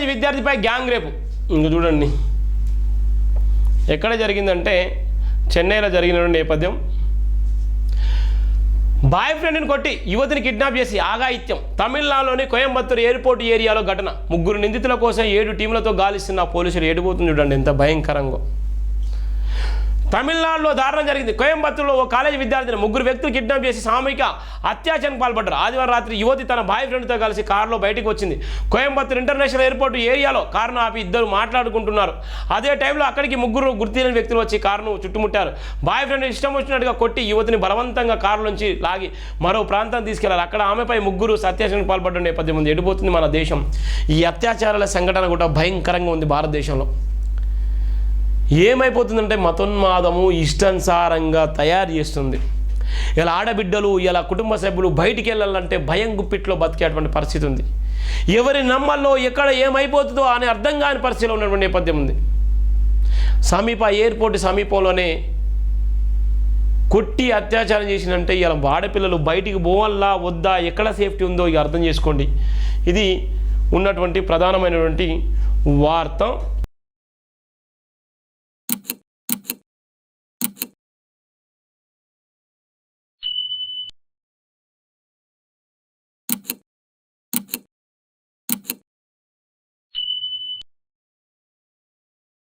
College విద్యార్థిపై gang రేపు. ఇంక చూడండి. ఎక్కడ జరిగిందంటే చెన్నైలో జరిగిన నేపథ్యం. బాయ్ ఫ్రెండ్ని కొట్టి యువతిని కిడ్నాప్ చేసి ఆగాయిత్యం తమిళనాడులోని కోయంబత్తూరు ఎయిర్పోర్ట్ ఏరియాలో ఘటన. ముగ్గురు నిందితుల కోసం ఏడు టీంలతో గాలిస్తున్న పోలీసులు ఏడిపోతుంది చూడండి ఎంత భయంకరంగా. తమిళనాడులో దారుణం జరిగింది. కోయంబత్తూరులో ఓ కాలేజీ విద్యార్థిని ముగ్గురు వ్యక్తులు కిడ్నాప్ చేసి సామూహిక అత్యాచారానికి పాల్పడ్డారు. ఆదివారం రాత్రి యువతి తన బాయ్ ఫ్రెండ్తో కలిసి కారులో బయటకు వచ్చింది. కోయంబత్తూరు ఇంటర్నేషనల్ ఎయిర్పోర్ట్ ఏరియాలో కారును ఆపి ఇద్దరు మాట్లాడుకుంటున్నారు. అదే టైంలో అక్కడికి ముగ్గురు గుర్తిలేని వ్యక్తులు వచ్చి కారును చుట్టుముట్టారు. బాయ్ ఫ్రెండ్ ఇష్టం వచ్చినట్టుగా కొట్టి యువతిని బలవంతంగా కారు నుంచి లాగి మరో ప్రాంతం తీసుకెళ్ళారు. అక్కడ ఆమెపై ముగ్గురు అత్యాచారానికి పాల్పడ్డ నేపథ్యం ఉంది. ఎడిపోతుంది మన దేశం? ఈ అత్యాచారాల సంఘటన కూడా భయంకరంగా ఉంది భారతదేశంలో. ఏమైపోతుందంటే మతోన్మాదము ఇష్టానుసారంగా తయారు చేస్తుంది. ఇలా ఆడబిడ్డలు ఇలా కుటుంబ సభ్యులు బయటికి వెళ్ళాలంటే భయం గుప్పిట్లో బతికేటువంటి పరిస్థితి ఉంది. ఎవరి నమ్మల్లో ఎక్కడ ఏమైపోతుందో అని అర్థం కాని పరిస్థితిలో ఉన్నటువంటి నేపథ్యం ఉంది. సమీప ఎయిర్పోర్ట్ సమీపంలోనే కొట్టి అత్యాచారం చేసినంటే ఇలా ఆడపిల్లలు బయటికి పోవాలా వద్దా ఎక్కడ సేఫ్టీ ఉందో ఇక అర్థం చేసుకోండి. ఇది ఉన్నటువంటి ప్రధానమైనటువంటి వార్త.